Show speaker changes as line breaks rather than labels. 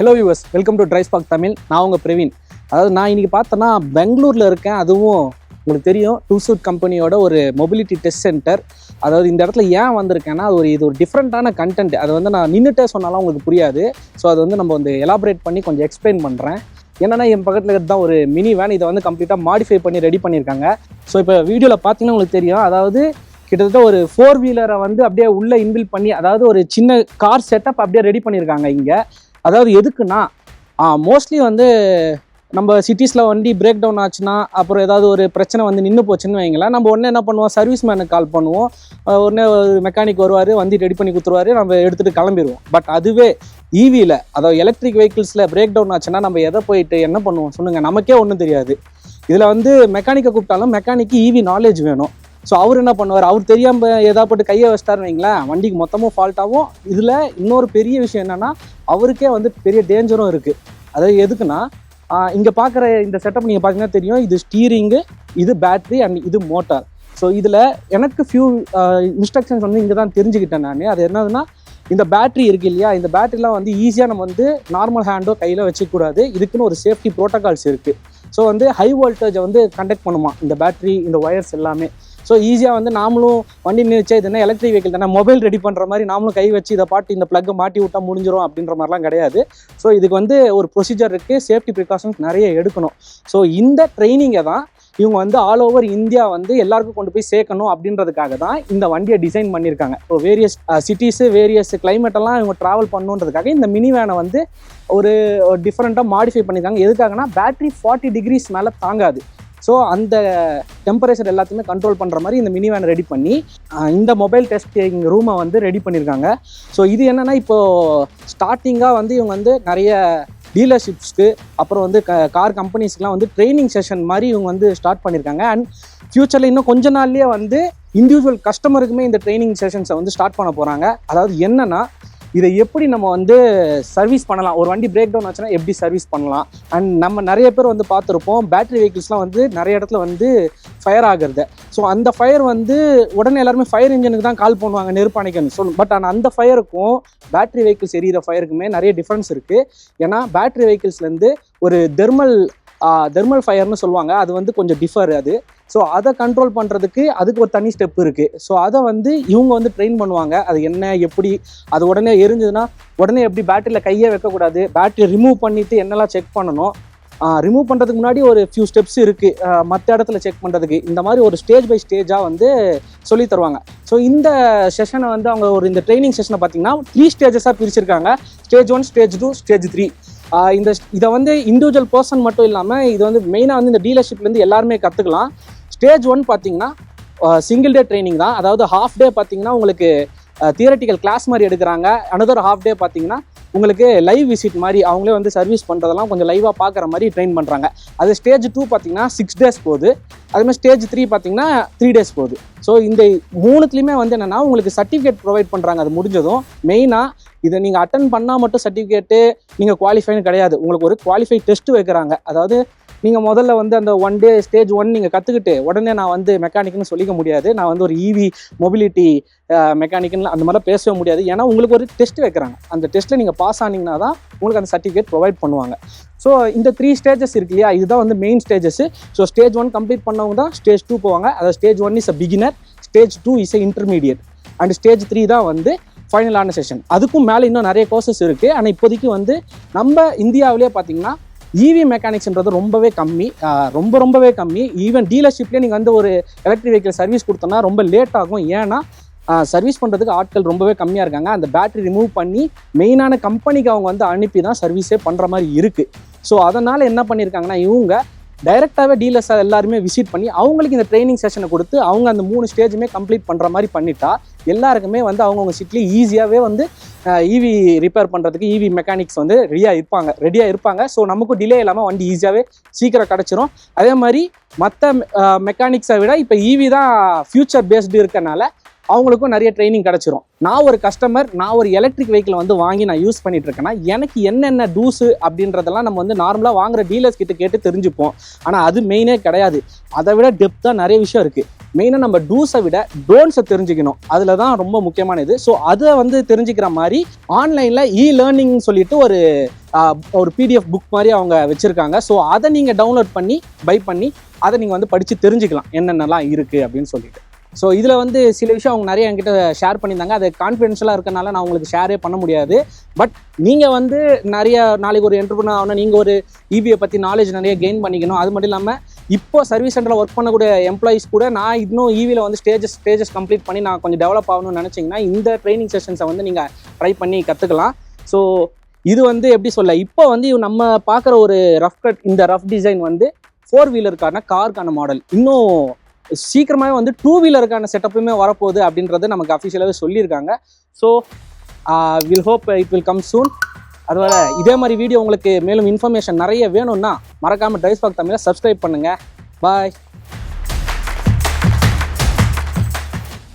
Hello US welcome to ட்ரை பாக் தமிழ் நான் உங்கள் பிரவீன். அதாவது நான் இன்னைக்கு பார்த்தேன்னா பெங்களூரில் இருக்கேன். அதுவும் உங்களுக்கு தெரியும் டூ சூட் கம்பெனியோட ஒரு மொபிலிட்டி டெஸ்ட் சென்டர் அதாவது இந்த இடத்துல ஏன் வந்திருக்கேன்னா அது ஒரு இது ஒரு டிஃப்ரெண்ட்டான கண்டென்ட் அது வந்து நான் நின்றுட்டே சொன்னாலும் உங்களுக்கு புரியாது. ஸோ அது வந்து நம்ம வந்து எலாபரேட் பண்ணி கொஞ்சம் எக்ஸ்பிளைன் பண்ணுறேன் என்னன்னா என் பக்கத்தில் இருக்கிறது தான் ஒரு மினி வேன் இதை வந்து கம்ப்ளீட்டாக மாடிஃபை பண்ணி ரெடி பண்ணியிருக்காங்க. ஸோ இப்போ வீடியோவில் பார்த்தீங்கன்னா உங்களுக்கு தெரியும். அதாவது கிட்டத்தட்ட ஒரு ஃபோர் வீலரை வந்து அப்படியே உள்ளே இன்பில் பண்ணி அதாவது ஒரு சின்ன கார் செட்டப் அப்படியே ரெடி பண்ணியிருக்காங்க இங்கே. அதாவது எதுக்குன்னா மோஸ்ட்லி வந்து நம்ம சிட்டிஸில் வண்டி பிரேக் டவுன் ஆச்சுன்னா அப்புறம் ஏதாவது ஒரு பிரச்சனை வந்து நின்று போச்சுன்னு வைங்களேன் நம்ம உடனே என்ன பண்ணுவோம்? சர்வீஸ் மேனுக்கு கால் பண்ணுவோம் உடனே ஒரு மெக்கானிக் வருவார் வண்டி ரெடி பண்ணி கொடுத்துருவாரு நம்ம எடுத்துகிட்டு கிளம்பிடுவோம் பட் அதுவே ஈவியில் அதாவது எலக்ட்ரிக் வெஹிக்கிள்ஸில் பிரேக் டவுன் ஆச்சுன்னா நம்ம எதை போயிட்டு என்ன பண்ணுவோம்? சொல்லுங்கள் நமக்கே ஒன்றும் தெரியாது. இதில் வந்து மெக்கானிக்கை கூப்பிட்டாலும் மெக்கானிக்கு ஈவி நாலேஜ் வேணும். ஸோ அவர் என்ன பண்ணுவார்? அவர் தெரியாமல் ஏதாப்பட்டு கையை வச்சிட்டாருன்னு வைங்களேன். வண்டிக்கு மொத்தமும் ஃபால்ட் ஆகும். இதில் இன்னொரு பெரிய விஷயம் என்னென்னா அவருக்கே வந்து பெரிய டேஞ்சரும் இருக்குது அதாவது எதுக்குன்னா இங்கே பார்க்குற இந்த செட்டப் நீங்கள் பார்த்தீங்கன்னா தெரியும். இது ஸ்டீரிங்கு இது பேட்ரி அண்ட் இது மோட்டார் ஸோ இதில் எனக்கு ஃபியூ இன்ஸ்ட்ரக்ஷன்ஸ் வந்து இங்கே தான் தெரிஞ்சுக்கிட்டேன் நான். அது என்னதுன்னா இந்த பேட்ரி இருக்கு இல்லையா? இந்த பேட்டரிலாம் வந்து ஈஸியாக நம்ம வந்து நார்மல் ஹேண்டோ கையில் வச்சுக்கூடாது இதுக்குன்னு ஒரு சேஃப்டி ப்ரோட்டோகால்ஸ் இருக்குது ஸோ வந்து ஹை வோல்டேஜை வந்து கண்டக்ட் பண்ணுமா? இந்த பேட்ரி இந்த ஒயர்ஸ் எல்லாமே. ஸோ ஈஸியாக வந்து நாமளும் வண்டி நிறுச்சா இது என்ன எலக்ட்ரிக் வெஹிக்கிள் தானே? மொபைல் ரெடி பண்ணுற மாதிரி நாமளும் கை வச்சு இதை பாட்டு இந்த ப்ளக்கை மாட்டி விட்டால் முடிஞ்சிரும் அப்படின்ற மாதிரிலாம் கிடையாது. ஸோ இதுக்கு வந்து ஒரு ப்ரொசீஜர் இருக்குது சேஃப்டி ப்ரிகாஷன்ஸ் நிறைய எடுக்கணும். ஸோ இந்த ட்ரைனிங்கை தான் இவங்க வந்து ஆல் ஓவர் இந்தியா வந்து எல்லாருக்கும் கொண்டு போய் சேர்க்கணும் அப்படின்றதுக்காக தான் இந்த வண்டியை டிசைன் பண்ணியிருக்காங்க. ஸோ வேரியஸ் சிட்டிஸு வேரியஸ் கிளைமேட்டெல்லாம் இவங்க ட்ராவல் பண்ணுன்றதுக்காக இந்த மினி வேனை வந்து ஒரு டிஃப்ரெண்ட்டாக மாடிஃபை பண்ணியிருக்காங்க. எதுக்காகனா பேட்டரி ஃபார்ட்டி டிகிரிஸ் மேலே தாங்காது. ஸோ அந்த டெம்பரேச்சர் எல்லாத்தையுமே கண்ட்ரோல் பண்ணுற மாதிரி இந்த மினி வேன் ரெடி பண்ணி இந்த மொபைல் டெஸ்டிங் ரூமை வந்து ரெடி பண்ணியிருக்காங்க ஸோ இது என்னென்னா இப்போது ஸ்டார்டிங்காக வந்து இவங்க வந்து நிறைய டீலர்ஷிப்ஸ்க்கு அப்புறம் வந்து கார் கம்பெனிஸ்க்குலாம் வந்து ட்ரைனிங் செஷன் மாதிரி இவங்க வந்து ஸ்டார்ட் பண்ணியிருக்காங்க அண்ட் ஃப்யூச்சரில் இன்னும் கொஞ்ச நாள்லேயே வந்து இண்டிவிஜுவல் கஸ்டமருக்குமே இந்த ட்ரைனிங் செஷன்ஸை வந்து ஸ்டார்ட் பண்ண போகிறாங்க அதாவது என்னென்னா இதை எப்படி நம்ம வந்து சர்வீஸ் பண்ணலாம்? ஒரு வண்டி பிரேக் டவுன் ஆச்சுன்னா எப்படி சர்வீஸ் பண்ணலாம்? அண்ட் நம்ம நிறைய பேர் வந்து பார்த்துருப்போம் பேட்டரி வெஹிக்கிள்ஸ்லாம் வந்து நிறைய இடத்துல வந்து ஃபயர் ஆகிறது. ஸோ அந்த ஃபயர் வந்து உடனே எல்லாருமே ஃபயர் இன்ஜினுக்கு தான் கால் பண்ணுவாங்க நெருப்பு அணைக்கணும் சொல்லணும் பட் ஆனால் அந்த ஃபயருக்கும் பேட்டரி வெஹிக்கிள்ஸ் எரியிற ஃபயருக்குமே நிறைய டிஃப்ரென்ஸ் இருக்குது ஏன்னா பேட்டரி வெஹிக்கிள்ஸ்லேருந்து ஒரு தெர்மல் தெர்மல் ஃபயர்னு சொல்லுவாங்க. அது வந்து கொஞ்சம் டிஃபர் அது. ஸோ அதை கண்ட்ரோல் பண்ணுறதுக்கு அதுக்கு ஒரு தனி ஸ்டெப் இருக்குது ஸோ அதை வந்து இவங்க வந்து ட்ரெயின் பண்ணுவாங்க. அது என்ன எப்படி அது உடனே எரிஞ்சதுன்னா உடனே எப்படி பேட்டரியில் கையே வைக்கக்கூடாது. பேட்டரி ரிமூவ் பண்ணிவிட்டு என்னெல்லாம் செக் பண்ணணும்? ரிமூவ் பண்ணுறதுக்கு முன்னாடி ஒரு ஃபியூ ஸ்டெப்ஸ் இருக்குது மற்ற இடத்துல செக் பண்ணுறதுக்கு இந்த மாதிரி ஒரு ஸ்டேஜ் பை ஸ்டேஜாக வந்து சொல்லி தருவாங்க. ஸோ இந்த செஷனை வந்து அவங்க ஒரு இந்த ட்ரைனிங் செஷனை பார்த்தீங்கன்னா த்ரீ ஸ்டேஜஸாக பிரிச்சிருக்காங்க. Stage one stage two stage three இந்த இதை வந்து இண்டிவிஜுவல் பர்சன் மட்டும் இல்லாமல் இது வந்து மெயினாக வந்து இந்த டீலர்ஷிப்லேருந்து எல்லாருமே கற்றுக்கலாம் ஸ்டேஜ் ஒன் பார்த்தீங்கன்னா சிங்கிள் டே ட்ரைனிங் தான். அதாவது ஹாஃப் டே பார்த்தீங்கன்னா உங்களுக்கு தியரட்டிக்கல் கிளாஸ் மாதிரி எடுக்கிறாங்க. அனதர் ஹாஃப் டே பார்த்தீங்கன்னா உங்களுக்கு லைவ் விசிட் மாதிரி அவங்களே வந்து சர்வீஸ் பண்ணுறதெல்லாம் கொஞ்சம் லைவாக பார்க்குற மாதிரி ட்ரெயின் பண்ணுறாங்க அது ஸ்டேஜ் டூ பார்த்தீங்கன்னா சிக்ஸ் டேஸ் போகுது. அதுமாதிரி ஸ்டேஜ் த்ரீ பார்த்தீங்கன்னா த்ரீ டேஸ் போகுது. ஸோ இந்த மூணுத்துலேயுமே வந்து என்னென்னா உங்களுக்கு சர்டிஃபிகேட் ப்ரொவைட் பண்ணுறாங்க அது முடிஞ்சதும் மெயினாக இதை நீங்கள் அட்டன் பண்ணால் மட்டும் சர்டிஃபிகேட்டு நீங்கள் குவாலிஃபைன்னு கிடையாது. உங்களுக்கு ஒரு குவாலிஃபை டெஸ்ட்டு வைக்கிறாங்க அதாவது நீங்கள் முதல்ல வந்து அந்த ஒன் டே ஸ்டேஜ் ஒன் நீங்கள் கற்றுக்கிட்டு உடனே நான் வந்து மெக்கானிக்னு சொல்லிக்க முடியாது. நான் வந்து ஒரு ஈவி மொபிலிட்டி மெக்கானிக்னு அந்த மாதிரிலாம் பேசவே முடியாது. ஏன்னா உங்களுக்கு ஒரு டெஸ்ட் வைக்கிறாங்க. அந்த டெஸ்ட்டில் நீங்கள் பாஸ் ஆனீங்கன்னா தான் உங்களுக்கு அந்த சர்டிஃபிகேட் ப்ரொவைட் பண்ணுவாங்க. ஸோ இந்த த்ரீ ஸ்டேஜஸ் இருக்கு இல்லையா? இதுதான் வந்து main stages so stage one complete பண்ணவங்க தான் ஸ்டேஜ் டூ போவாங்க. அதாவது stage one is a beginner stage two is a intermediate and stage three தான் வந்து ஃபைனலான செஷன் அதுக்கும் மேலே இன்னும் நிறைய கோர்சஸ் இருக்குது ஆனால் இப்போதைக்கு வந்து நம்ம இந்தியாவிலே பார்த்தீங்கன்னா ஈவி மெக்கானிக்ஸ்ன்றது ரொம்பவே கம்மி. ரொம்ப ரொம்பவே கம்மி. ஈவன் டீலர்ஷிப்லேயே நீங்கள் வந்து ஒரு எலக்ட்ரிக் வெஹிக்கிள் சர்வீஸ் கொடுத்தோன்னா ரொம்ப லேட் ஆகும். ஏன்னா சர்வீஸ் பண்ணுறதுக்கு ஆட்கள் ரொம்பவே கம்மியாக இருக்காங்க. அந்த பேட்டரி ரிமூவ் பண்ணி மெயினான கம்பெனிக்கு அவங்க வந்து அனுப்பி தான் சர்வீஸே பண்ணுற மாதிரி இருக்குது ஸோ அதனால் என்ன பண்ணியிருக்காங்கன்னா இவங்க டைரெக்டாகவே டீலர்ஸ் எல்லாருமே விசிட் பண்ணி அவங்களுக்கு இந்த ட்ரைனிங் செஷனை கொடுத்து அவங்க அந்த மூணு ஸ்டேஜுமே கம்ப்ளீட் பண்ணுற மாதிரி பண்ணிட்டா எல்லாருக்குமே வந்து அவங்கவுங்க சிட்டிலே ஈஸியாகவே வந்து இவி ரிப்பேர் பண்ணுறதுக்கு இவி மெக்கானிக்ஸ் வந்து ரெடியாக இருப்பாங்க ரெடியாக இருப்பாங்க. ஸோ நமக்கும் டிலே இல்லாமல் வண்டி ஈஸியாகவே சீக்கிரம் கிடச்சிரும். அதே மாதிரி மற்ற மெக்கானிக்ஸை விட இப்போ ஈவி தான் ஃபியூச்சர் பேஸ்டு இருக்கனால அவங்களுக்கும் நிறைய ட்ரைனிங் கிடச்சிரும். நான் ஒரு கஸ்டமர் நான் ஒரு எலக்ட்ரிக் வெஹிக்கிள் வந்து வாங்கி நான் யூஸ் பண்ணிட்டு இருக்கேன்னா எனக்கு என்னென்ன டூஸு அப்படின்றதெல்லாம் நம்ம வந்து நார்மலாக வாங்குற டீலர்ஸ் கிட்ட கேட்டு தெரிஞ்சுப்போம். ஆனால் அது மெயினே கிடையாது. அதை விட டெப்த்தாக நிறைய விஷயம் இருக்குது மெயினாக நம்ம டூஸை விட டோன்ஸை தெரிஞ்சுக்கணும். அதில் தான் ரொம்ப முக்கியமான இது ஸோ அதை வந்து தெரிஞ்சுக்கிற மாதிரி ஆன்லைனில் இ லேர்னிங் சொல்லிட்டு ஒரு ஒரு பிடிஎஃப் புக் மாதிரி அவங்க வச்சுருக்காங்க. ஸோ அதை நீங்கள் டவுன்லோட் பண்ணி பை பண்ணி அதை நீங்கள் வந்து படித்து தெரிஞ்சுக்கலாம். என்னென்னலாம் இருக்குது அப்படின்னு சொல்லிட்டு. ஸோ இதில் வந்து சில விஷயம் அவங்க நிறைய என்கிட்ட ஷேர் பண்ணியிருந்தாங்க. அது கான்ஃபிடென்ஷியலாக இருக்கனால நான் உங்களுக்கு ஷேரே பண்ண முடியாது. பட் நீங்கள் வந்து நிறைய நாளைக்கு ஒரு என்டர்பிரினர் ஆகணும் நீங்கள் ஒரு இபிஐ பற்றி நாலேஜ் நிறைய கெயின் பண்ணிக்கணும். அது மட்டும் இல்லாமல் இப்போ சர்வீஸ் சென்டரில் ஒர்க் பண்ணக்கூடிய எம்ப்ளாயிஸ் கூட நான் இன்னும் ஈவியில் வந்து ஸ்டேஜஸ் ஸ்டேஜஸ் கம்ப்ளீட் பண்ணி நான் கொஞ்சம் டெவலப் ஆகணும்னு நினச்சிங்கன்னா இந்த ட்ரைனிங் செஷன்ஸை வந்து நீங்கள் ட்ரை பண்ணி கற்றுக்கலாம் ஸோ இது வந்து எப்படி சொல்ல இப்போ வந்து நம்ம பார்க்குற ஒரு ரஃப் கட் இந்த ரஃப் டிசைன் வந்து ஃபோர் வீலருக்கான காருக்கான மாடல் இன்னும் சீக்கிரமாகவே வந்து டூ வீலருக்கான செட்டப்புமே வரப்போகுது அப்படின்றத நமக்கு அஃபிஷியலாகவே சொல்லியிருக்காங்க. So will hope it will come soon அதுவரை இதே மாதிரி வீடியோ உங்களுக்கு மேலும் இன்ஃபர்மேஷன் நிறைய வேணும்னா மறக்காமல் ட்ரைஸ் பாக் தமிழை சப்ஸ்கிரைப் பண்ணுங்கள் பாய்